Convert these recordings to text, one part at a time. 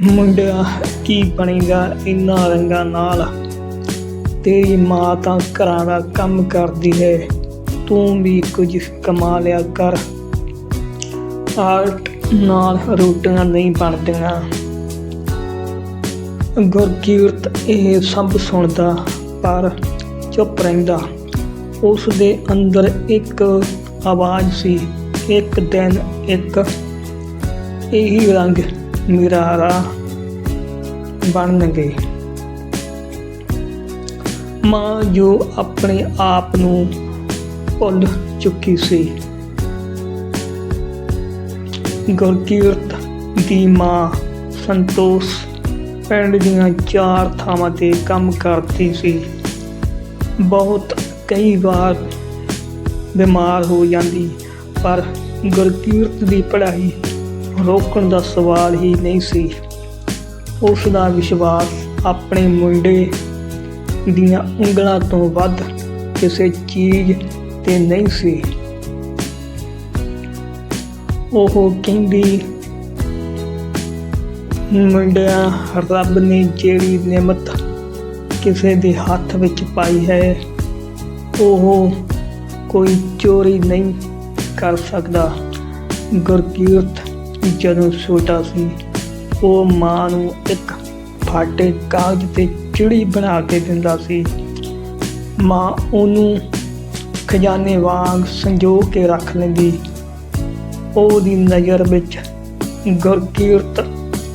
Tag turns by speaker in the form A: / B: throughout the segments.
A: ਮੁੰਡਿਆ ਕੀ ਬਣੇਗਾ ਇਨ੍ਹਾਂ ਰੰਗਾਂ ਨਾਲ? ਤੇਰੀ ਮਾਂ ਤਾਂ ਘਰਾਂ ਦਾ ਕੰਮ ਕਰਦੀ ਹੈ। ਤੂੰ ਵੀ ਕੁਝ ਕਮਾ ਲਿਆ ਕਰ। ਆਰਟ ਨਾਲ ਰੋਟੀਆਂ ਨਹੀਂ ਬਣਦੀਆਂ। ਗੁਰਕੀਰਤ ਇਹ ਸਭ ਸੁਣਦਾ, ਪਰ ਚੁੱਪ ਰਹਿੰਦਾ। ਉਸ ਦੇ ਅੰਦਰ ਇੱਕ ਆਵਾਜ਼ ਸੀ, ਇੱਕ ਦਿਨ ਇੱਕ ਇਹੀ ਰੰਗ। ਮਿਰਾਰਾ ਬਣਨਗੇ। ਮਾਂ ਜੋ ਆਪਣੇ ਆਪ ਨੂੰ ਭੁੱਲ ਚੁੱਕੀ ਸੀ, ਗੁਰਕੀਰਤ ਦੀ ਮਾਂ ਸੰਤੋਸ਼ ਪਿੰਡ ਦੀਆਂ ਚਾਰ ਥਾਵਾਂ ਤੇ ਕੰਮ ਕਰਦੀ ਸੀ। ਬਹੁਤ ਕਈ ਵਾਰ ਬਿਮਾਰ ਹੋ ਜਾਂਦੀ, ਪਰ ਗੁਰਕੀਰਤ ਦੀ ਪੜ੍ਹਾਈ ਰੋਕਣ ਦਾ ਸਵਾਲ ਹੀ ਨਹੀਂ ਸੀ। ਉਸ ਦਾ ਵਿਸ਼ਵਾਸ ਆਪਣੇ ਮੁੰਡੇ ਦੀਆਂ ਉਂਗਲਾਂ ਤੋਂ ਵੱਧ ਕਿਸੇ ਚੀਜ਼ ਤੇ ਨਹੀਂ ਸੀ। ਉਹ ਕਹਿੰਦੀ, ਮੁੰਡਿਆਂ, ਰੱਬ ਨੇ ਜਿਹੜੀ ਨਿਮਤ ਕਿਸੇ ਦੇ ਹੱਥ ਵਿੱਚ ਪਾਈ ਹੈ, ਉਹ ਕੋਈ ਚੋਰੀ ਨਹੀਂ ਕਰ ਸਕਦਾ। ਗੁਰਕੀਰਤ ਜਦੋਂ ਛੋਟਾ ਸੀ। ਉਹ ਮਾਂ ਨੂੰ ਇੱਕ ਫਾਟੇ ਕਾਗਜ਼ ਤੇ ਚਿੜੀ ਬਣਾ ਕੇ ਦਿੰਦਾ ਸੀ। ਮਾਂ ਉਹਨੂੰ ਖਜ਼ਾਨੇ ਵਾਂਗ ਸੰਜੋ ਕੇ ਰੱਖ ਲੈਂਦੀ। ਉਹਦੀ ਨਜ਼ਰ ਵਿੱਚ ਗੁਰਕੀਰਤ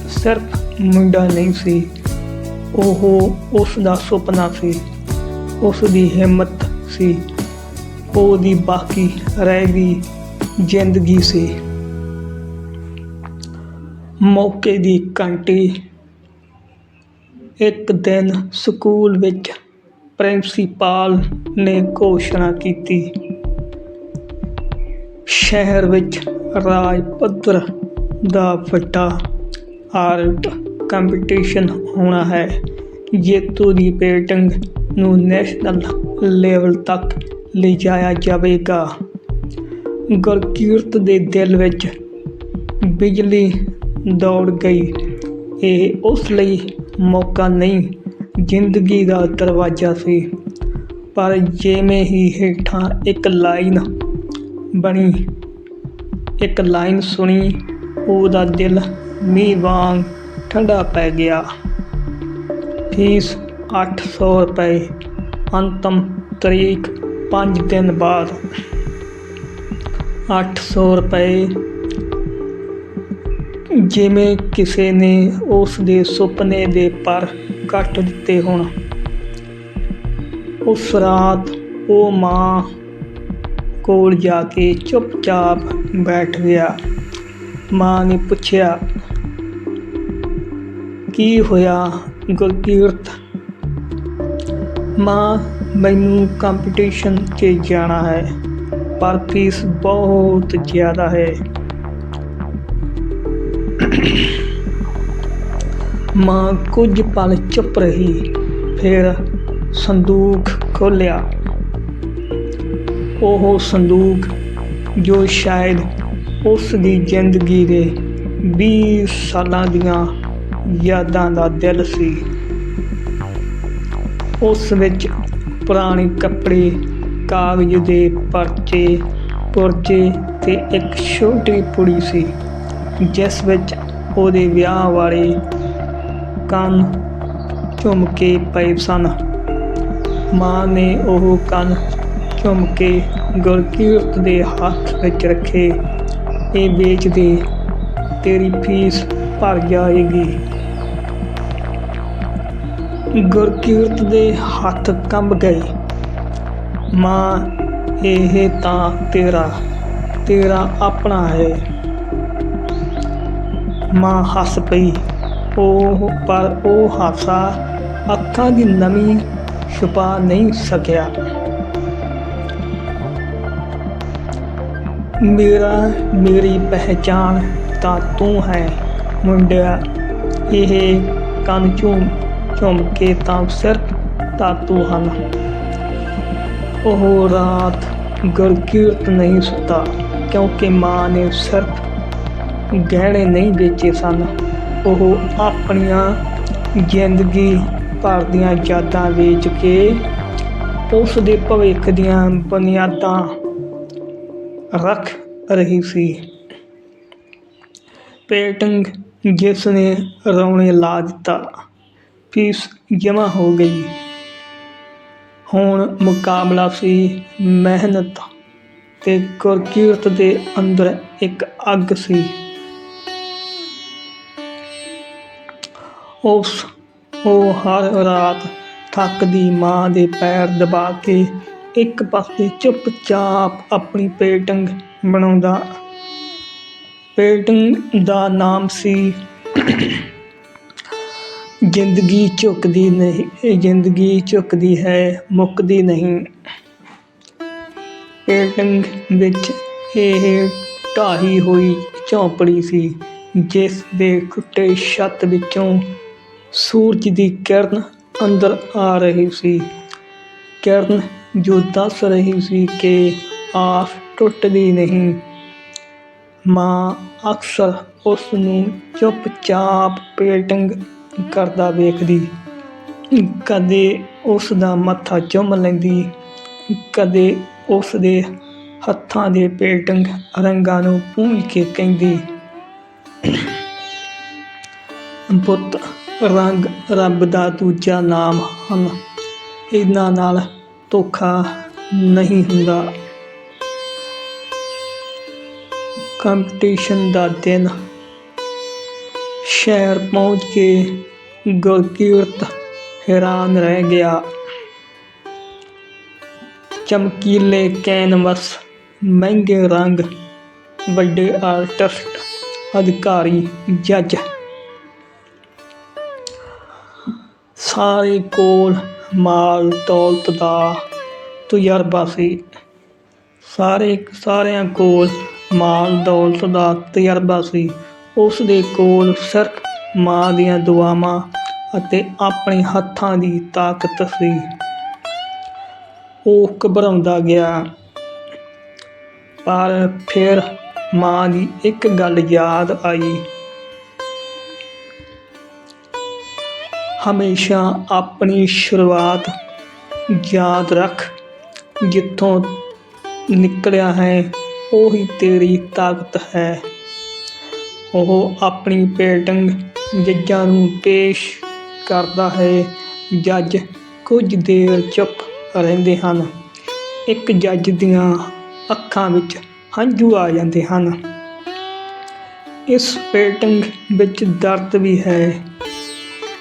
A: ਸਿਰਫ ਮੁੰਡਾ ਨਹੀਂ ਸੀ। ਉਹ ਉਸ ਦਾ ਸੁਪਨਾ ਸੀ। ਉਸ ਦੀ ਹਿੰਮਤ ਸੀ। ਉਹਦੀ ਬਾਕੀ ਰਹਿ ਗਈ ਜ਼ਿੰਦਗੀ ਸੀ। ਮੌਕੇ ਦੀ ਘੰਟੀ। ਇੱਕ ਦਿਨ ਸਕੂਲ ਵਿੱਚ ਪ੍ਰਿੰਸੀਪਾਲ ਨੇ ਘੋਸ਼ਣਾ ਕੀਤੀ। ਸ਼ਹਿਰ ਵਿੱਚ ਰਾਜ ਪੱਧਰ ਦਾ ਵੱਡਾ ਆਰਟ ਕੰਪੀਟੀਸ਼ਨ ਹੋਣਾ ਹੈ। ਜੇਤੂ ਦੀ ਪੇਂਟਿੰਗ ਨੂੰ ਨੈਸ਼ਨਲ ਲੈਵਲ ਤੱਕ ਲਿਜਾਇਆ ਜਾਵੇਗਾ। ਗੁਰਕੀਰਤ ਦੇ ਦਿਲ ਵਿੱਚ ਬਿਜਲੀ ਦੌੜ ਗਈ। ਇਹ ਉਸ ਲਈ ਮੌਕਾ ਨਹੀਂ, ਜ਼ਿੰਦਗੀ ਦਾ ਦਰਵਾਜ਼ਾ ਸੀ। ਪਰ ਜਿਵੇਂ ਹੀ ਹੇਠਾਂ ਇੱਕ ਲਾਈਨ ਬਣੀ, ਇੱਕ ਲਾਈਨ ਸੁਣੀ, ਉਹਦਾ ਦਿਲ ਮੀਂਹ ਵਾਂਗ ਠੰਡਾ ਪੈ ਗਿਆ। ਫੀਸ 800 ਰੁਪਏ, ਅੰਤਮ ਤਰੀਕ 5 ਦਿਨ ਬਾਅਦ। 800 ਰੁਪਏ ਜਿਵੇਂ ਕਿਸੇ ਨੇ ਉਸ ਦੇ ਸੁਪਨੇ ਦੇ ਪਰ ਕੱਟ ਦਿੱਤੇ ਹੋਣ। ਉਸ ਰਾਤ ਉਹ ਮਾਂ ਕੋਲ ਜਾ ਕੇ ਚੁੱਪਚਾਪ ਬੈਠ ਗਿਆ। ਮਾਂ ਨੇ ਪੁੱਛਿਆ, ਕੀ ਹੋਇਆ ਗੁਰਕੀਰਤ? ਮਾਂ, ਮੈਨੂੰ ਕੰਪੀਟੀਸ਼ਨ 'ਚ ਜਾਣਾ ਹੈ, ਪਰ ਫੀਸ ਬਹੁਤ ਜ਼ਿਆਦਾ ਹੈ। ਮਾਂ ਕੁਝ ਪਲ ਚੁੱਪ ਰਹੀ, ਫਿਰ ਸੰਦੂਕ ਖੋਲ੍ਹਿਆ। ਉਹ ਸੰਦੂਕ ਜੋ ਸ਼ਾਇਦ ਉਸ ਦੀ ਜ਼ਿੰਦਗੀ ਦੇ 20 ਸਾਲਾਂ ਦੀਆਂ ਯਾਦਾਂ ਦਾ ਦਿਲ ਸੀ। ਉਸ ਵਿੱਚ ਪੁਰਾਣੇ ਕੱਪੜੇ, ਕਾਗਜ਼ ਦੇ ਪਰਚੇ, ਪੁਰਜੇ ਤੇ ਇੱਕ ਛੋਟੀ ਪੁੜੀ ਸੀ, ਜਿਸ ਵਿੱਚ ਉਹਦੇ ਵਿਆਹ ਵਾਲੇ ਕੰਨ ਝੁੰਮ ਕੇ ਪਏ ਸਨ। ਮਾਂ ਨੇ ਉਹ ਕੰਨ ਝੁੰਮ ਕੇ ਗੁਰਕੀਰਤ ਦੇ ਹੱਥ ਵਿੱਚ ਰੱਖੇ। ਇਹ ਵੇਚ ਦੇ ਤੇਰੀ ਫੀਸ ਭਰ ਜਾਏਗੀ। ਗੁਰਕੀਰਤ ਦੇ ਹੱਥ ਕੰਬ ਗਏ। ਮਾਂ, ਇਹ ਤਾਂ ਤੇਰਾ ਤੇਰਾ ਆਪਣਾ ਹੈ। ਮਾਂ ਹੱਸ ਪਈ। ਉਹ, ਪਰ ਉਹ ਹਾਸਾ ਅੱਖਾਂ ਦੀ ਨਮੀ ਛੁਪਾ ਨਹੀਂ ਸਕਿਆ। ਮੇਰਾ, ਮੇਰੀ ਪਹਿਚਾਨ ਤਾਂ ਤੂੰ ਹੈ, ਮੁੰਡਿਆ। ਇਹ ਕੰਨ ਝੂਮ ਝੁੰਮ ਕੇ ਤਾਂ ਸਿਰਫ ਤਾਤੂ ਹਨ। ਉਹ ਰਾਤ ਗੁਰਕੀਰਤ ਨਹੀਂ ਸੁੱਤਾ, ਕਿਉਂਕਿ ਮਾਂ ਨੇ ਸਿਰਫ ਗਹਿਣੇ ਨਹੀਂ ਵੇਚੇ ਸਨ। ਉਹ ਆਪਣੀਆਂ ਜ਼ਿੰਦਗੀ ਭਰ ਦੀਆਂ ਯਾਦਾਂ ਵੇਚ ਕੇ ਉਸ ਦੇ ਭਵਿੱਖ ਦੀਆਂ ਬੁਨਿਆਦਾਂ ਰੱਖ ਰਹੀ ਸੀ। ਪੇਟਿੰਗ ਜਿਸ ਨੇ ਰੌਣੇ ਲਾ ਦਿੱਤਾ, ਫੀਸ ਜਮ੍ਹਾਂ ਹੋ ਗਈ। ਹੁਣ ਮੁਕਾਬਲਾ ਸੀ ਮਿਹਨਤ ਤੇ ਗੁਰਕੀਰਤ ਦੇ ਅੰਦਰ ਇੱਕ ਅੱਗ ਸੀ। ਉਸ ਉਹ ਹਰ ਰਾਤ ਥੱਕਦੀ ਮਾਂ ਦੇ ਪੈਰ ਦਬਾ ਕੇ ਇੱਕ ਪਾਸੇ ਚੁੱਪਚਾਪ ਆਪਣੀ ਪੇਟਿੰਗ ਬਣਾਉਂਦਾ। ਪੇਟਿੰਗ ਦਾ ਨਾਮ ਸੀ ਜ਼ਿੰਦਗੀ ਝੁਕਦੀ ਨਹੀਂ, ਜ਼ਿੰਦਗੀ ਝੁਕਦੀ ਹੈ, ਮੁੱਕਦੀ ਨਹੀਂ। ਪੇਟਿੰਗ ਵਿੱਚ ਇਹ ਢਾਹੀ ਹੋਈ ਝੌਂਪੜੀ ਸੀ, ਜਿਸ ਦੇ ਖੁੱਟੇ ਛੱਤ ਵਿੱਚੋਂ ਸੂਰਜ ਦੀ ਕਿਰਨ ਅੰਦਰ ਆ ਰਹੀ ਸੀ। ਕਿਰਨ ਜੋ ਦੱਸ ਰਹੀ ਸੀ ਕਿ ਆਸ ਟੁੱਟਦੀ ਨਹੀਂ। ਮਾਂ ਅਕਸਰ ਉਸ ਨੂੰ ਚੁੱਪਚਾਪ ਪੇਟਿੰਗ ਕਰਦਾ ਵੇਖਦੀ। ਕਦੇ ਉਸ ਦਾ ਮੱਥਾ ਚੁੰਮ ਲੈਂਦੀ, ਕਦੇ ਉਸ ਦੇ ਹੱਥਾਂ ਦੇ ਪੇਟਿੰਗ ਰੰਗਾਂ ਨੂੰ ਪੂੰਝ ਕੇ ਕਹਿੰਦੀ, ਪੁੱਤ ਰੰਗ ਰੱਬ ਦਾ ਦੂਜਾ ਨਾਮ ਹਨ। ਇਹਨਾਂ ਨਾਲ ਧੋਖਾ ਨਹੀਂ ਹੁੰਦਾ। ਕੰਪੀਟੀਸ਼ਨ ਦਾ ਦਿਨ। ਸ਼ਹਿਰ ਪਹੁੰਚ ਕੇ ਗੁਰਕੀਰਤ ਹੈਰਾਨ ਰਹਿ ਗਿਆ। ਚਮਕੀਲੇ ਕੈਨਵਸ, ਮਹਿੰਗੇ ਰੰਗ, ਵੱਡੇ ਆਰਟਿਸਟ, ਅਧਿਕਾਰੀ, ਜੱਜ ਸਾਰੇ ਕੋਲ ਮਾਲ ਦੌਲਤ ਦਾ ਤਜਰਬਾ ਸੀ। ਸਾਰੇ ਸਾਰਿਆਂ ਕੋਲ ਮਾਲ ਦੌਲਤ ਦਾ ਤਜਰਬਾ ਸੀ। ਉਸ ਦੇ ਕੋਲ ਸਿਰਫ ਮਾਂ ਦੀਆਂ ਦੁਆਵਾਂ ਅਤੇ ਆਪਣੇ ਹੱਥਾਂ ਦੀ ਤਾਕਤ ਸੀ। ਉਹ ਘਬਰਾਉਂਦਾ ਗਿਆ। ਪਰ ਫਿਰ ਮਾਂ ਦੀ ਇੱਕ ਗੱਲ ਯਾਦ ਆਈ। ਹਮੇਸ਼ਾ ਆਪਣੀ ਸ਼ੁਰੂਆਤ ਯਾਦ ਰੱਖ। ਜਿੱਥੋਂ ਨਿਕਲਿਆ ਹੈ, ਉਹੀ ਤੇਰੀ ਤਾਕਤ ਹੈ। ਉਹ ਆਪਣੀ ਪੇਟਿੰਗ ਜੱਜਾਂ ਨੂੰ ਪੇਸ਼ ਕਰਦਾ ਹੈ। ਜੱਜ ਕੁਝ ਦੇਰ ਚੁੱਪ ਰਹਿੰਦੇ ਹਨ। ਇੱਕ ਜੱਜ ਦੀਆਂ ਅੱਖਾਂ ਵਿੱਚ ਹੰਝੂ ਆ ਜਾਂਦੇ ਹਨ। ਇਸ ਪੇਟਿੰਗ ਵਿੱਚ ਦਰਦ ਵੀ ਹੈ।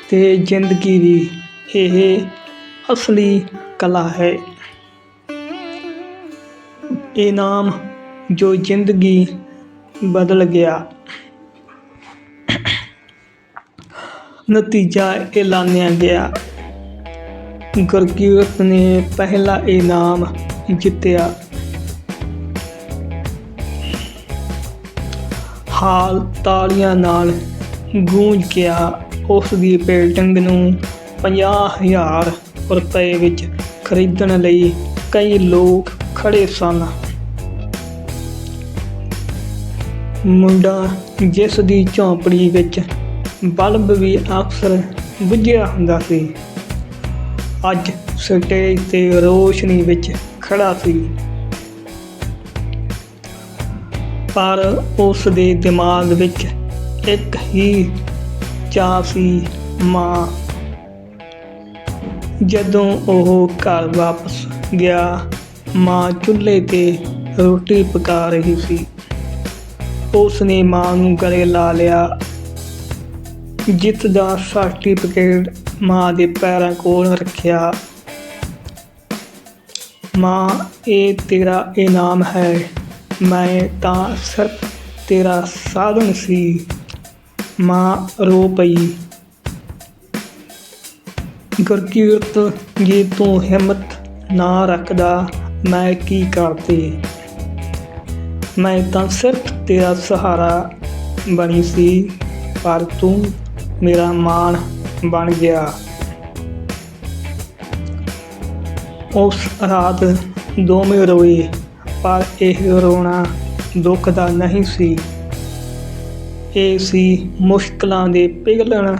A: ਤੇ ਜ਼ਿੰਦਗੀ ਵੀ ਇਹ ਅਸਲੀ ਕਲਾ ਹੈ। ਇਨਾਮ ਜੋ ਜ਼ਿੰਦਗੀ ਬਦਲ ਗਿਆ। ਨਤੀਜਾ ਐਲਾਨਿਆ ਗਿਆ। ਗੁਰਕੀਰਤ ਨੇ ਪਹਿਲਾ ਇਨਾਮ ਜਿੱਤਿਆ। ਹਾਲ ਤਾਲੀਆਂ ਨਾਲ ਗੂੰਜ ਗਿਆ। ਉਸ ਦੀ ਪੇਟਿੰਗ ਨੂੰ ਪੰਜਾਹ ਹਜ਼ਾਰ ਰੁਪਏ ਵਿੱਚ ਖਰੀਦਣ ਲਈ ਕਈ ਲੋਕ ਖੜੇ ਸਨ। ਮੁੰਡਾ ਜਿਸ ਦੀ ਝੌਂਪੜੀ ਵਿੱਚ ਬਲਬ ਵੀ ਅਕਸਰ ਬੁਝਿਆ ਹੁੰਦਾ ਸੀ, ਅੱਜ ਸਟੇਜ ਤੇ ਰੋਸ਼ਨੀ ਵਿੱਚ ਖੜਾ ਸੀ। ਪਰ ਉਸ ਦੇ ਦਿਮਾਗ ਵਿੱਚ ਇੱਕ ਹੀ ਚਾਹ ਸੀ ਮਾਂ। ਜਦੋਂ ਉਹ ਘਰ ਵਾਪਸ ਗਿਆ, ਮਾਂ ਚੁੱਲ੍ਹੇ ਤੇ ਰੋਟੀ ਪਕਾ ਰਹੀ ਸੀ। ਉਸ ਨੇ ਮਾਂ ਨੂੰ ਗਲੇ ਲਾ ਲਿਆ। ਜਿੱਤ ਦਾ ਸਰਟੀਫਿਕੇਟ ਮਾਂ ਦੇ ਪੈਰਾਂ ਕੋਲ ਰੱਖਿਆ। ਮਾਂ, ਇਹ ਤੇਰਾ ਇਨਾਮ ਹੈ। ਮੈਂ ਤਾਂ ਸਿਰਫ ਤੇਰਾ ਸਾਧਨ ਸੀ। ਮਾਂ ਰੋ ਪਈ। ਗੁਰਕੀਰਤ ਜੇ ਤੂੰ ਹਿੰਮਤ ਨਾ ਰੱਖਦਾ, ਮੈਂ ਕੀ ਕਰਦੀ ਮੈਂ ਤਾਂ ਸਿਰਫ ਤੇਰਾ ਸਹਾਰਾ ਬਣੀ ਸੀ, ਪਰ ਤੂੰ ਮੇਰਾ ਮਾਣ ਬਣ ਗਿਆ। ਉਸ ਰਾਤ ਦੋਵੇਂ ਰੋਏ, ਪਰ ਇਹ ਰੋਣਾ ਦੁੱਖ ਦਾ ਨਹੀਂ ਸੀ। ਇਹ ਸੀ ਮੁਸ਼ਕਲਾਂ ਦੇ ਪਿਘਲਣ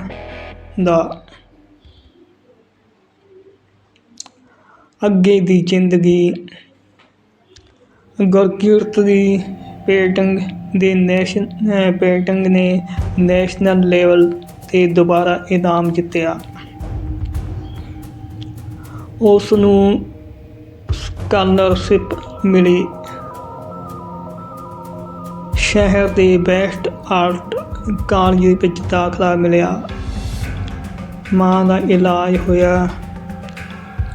A: ਦਾ। ਅੱਗੇ ਦੀ ਜ਼ਿੰਦਗੀ ਗੁਰਕੀਰਤ ਦੀ ਪੇਟਿੰਗ ਦੇ ਨੈਸ਼ਨ ਪੇਟਿੰਗ ਨੇ ਨੈਸ਼ਨਲ ਲੈਵਲ 'ਤੇ ਦੁਬਾਰਾ ਇਨਾਮ ਜਿੱਤਿਆ। ਉਸ ਨੂੰ ਸਕਾਲਰਸ਼ਿਪ ਮਿਲੀ। ਸ਼ਹਿਰ ਦੇ ਬੈਸਟ ਆਰਟ ਕਾਲਜ ਵਿੱਚ ਦਾਖਲਾ ਮਿਲਿਆ। ਮਾਂ ਦਾ ਇਲਾਜ ਹੋਇਆ।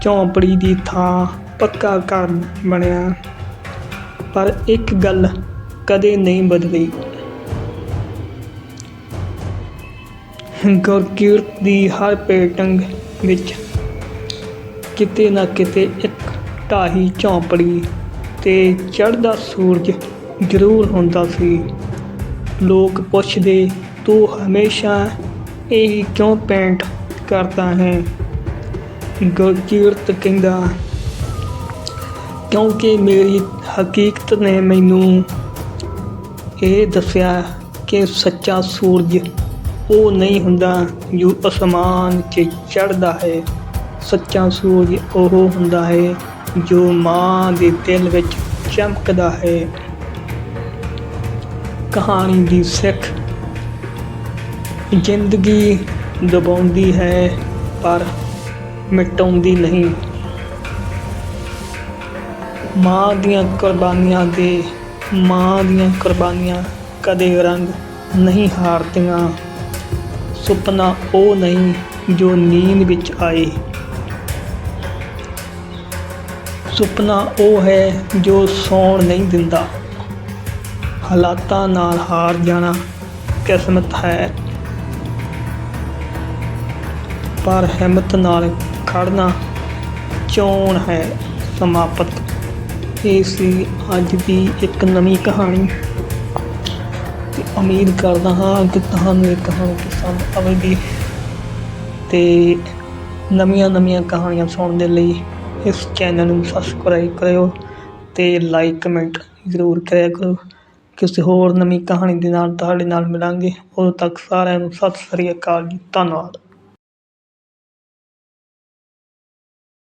A: ਝੌਂਪੜੀ ਦੀ ਥਾਂ ਪੱਕਾ ਘਰ ਬਣਿਆ। ਪਰ ਇੱਕ ਗੱਲ ਕਦੇ ਨਹੀਂ ਬਦਲੀ। ਗੁਰਕੀਰਤ ਦੀ ਹਰ ਪੇਟਿੰਗ ਵਿੱਚ ਕਿਤੇ ਨਾ ਕਿਤੇ ਇੱਕ ਢਾਹੀ ਝੌਂਪੜੀ ਤੇ ਚੜ੍ਹਦਾ ਸੂਰਜ ਜ਼ਰੂਰ ਹੁੰਦਾ ਸੀ। ਲੋਕ ਪੁੱਛਦੇ, ਤੂੰ ਹਮੇਸ਼ਾ ਇਹ ਕਿਉਂ ਪੇਂਟ ਕਰਦਾ ਹੈ? ਗੁਰਕੀਰਤ ਕਹਿੰਦਾ, ਕਿਉਂਕਿ ਮੇਰੀ ਹਕੀਕਤ ਨੇ ਮੈਨੂੰ ਇਹ ਦੱਸਿਆ ਕਿ ਸੱਚਾ ਸੂਰਜ ਉਹ ਨਹੀਂ ਹੁੰਦਾ ਜੋ ਅਸਮਾਨ 'ਚ ਚੜ੍ਹਦਾ ਹੈ। ਸੱਚਾ ਸੂਰਜ ਉਹ ਹੁੰਦਾ ਹੈ ਜੋ ਮਾਂ ਦੇ ਦਿਲ ਵਿੱਚ ਚਮਕਦਾ ਹੈ। ਕਹਾਣੀ ਦੀ ਸਿੱਖ ਜ਼ਿੰਦਗੀ ਦਬਾਉਂਦੀ ਹੈ, ਪਰ ਮਿਟਾਉਂਦੀ ਨਹੀਂ। ਮਾਂ ਦੀਆਂ ਕੁਰਬਾਨੀਆਂ ਦੇ, ਮਾਂ ਦੀਆਂ ਕੁਰਬਾਨੀਆਂ ਕਦੇ ਰੰਗ ਨਹੀਂ ਹਾਰਦੀਆਂ। ਸੁਪਨਾ ਉਹ ਨਹੀਂ ਜੋ ਨੀਂਦ ਵਿੱਚ ਆਏ। ਸੁਪਨਾ ਉਹ ਹੈ ਜੋ ਸੌਣ ਨਹੀਂ ਦਿੰਦਾ। ਹਾਲਾਤਾਂ ਨਾਲ ਹਾਰ ਜਾਣਾ ਕਿਸਮਤ ਹੈ। ਪਰ ਹਿੰਮਤ ਨਾਲ ਖੜਨਾ ਚੋਣ ਹੈ ਸਮਾਪਤ। ਇਹ ਸੀ ਅੱਜ ਦੀ ਇੱਕ ਨਵੀਂ ਕਹਾਣੀ। ਤੇ ਉਮੀਦ ਕਰਦਾ ਹਾਂ ਕਿ ਤੁਹਾਨੂੰ ਇਹ ਕਹਾਣੀ ਪਸੰਦ ਆਵੇਗੀ। ਤੇ ਨਵੀਆਂ ਨਵੀਆਂ ਕਹਾਣੀਆਂ ਸੁਣਨ ਦੇ ਲਈ ਇਸ ਚੈਨਲ ਨੂੰ ਸਬਸਕ੍ਰਾਈਬ ਕਰਿਓ ਤੇ ਲਾਈਕ ਕਮੈਂਟ ਜ਼ਰੂਰ ਕਰਿਆ ਕਰੋ। ਕਿਸੇ ਹੋਰ ਨਵੀਂ ਕਹਾਣੀ ਦੇ ਨਾਲ ਤੁਹਾਡੇ ਨਾਲ ਮਿਲਾਂਗੇ। ਉਦੋਂ ਤੱਕ ਸਾਰਿਆਂ ਨੂੰ ਸਤਿ ਸ੍ਰੀ ਅਕਾਲ ਜੀ। ਧੰਨਵਾਦ।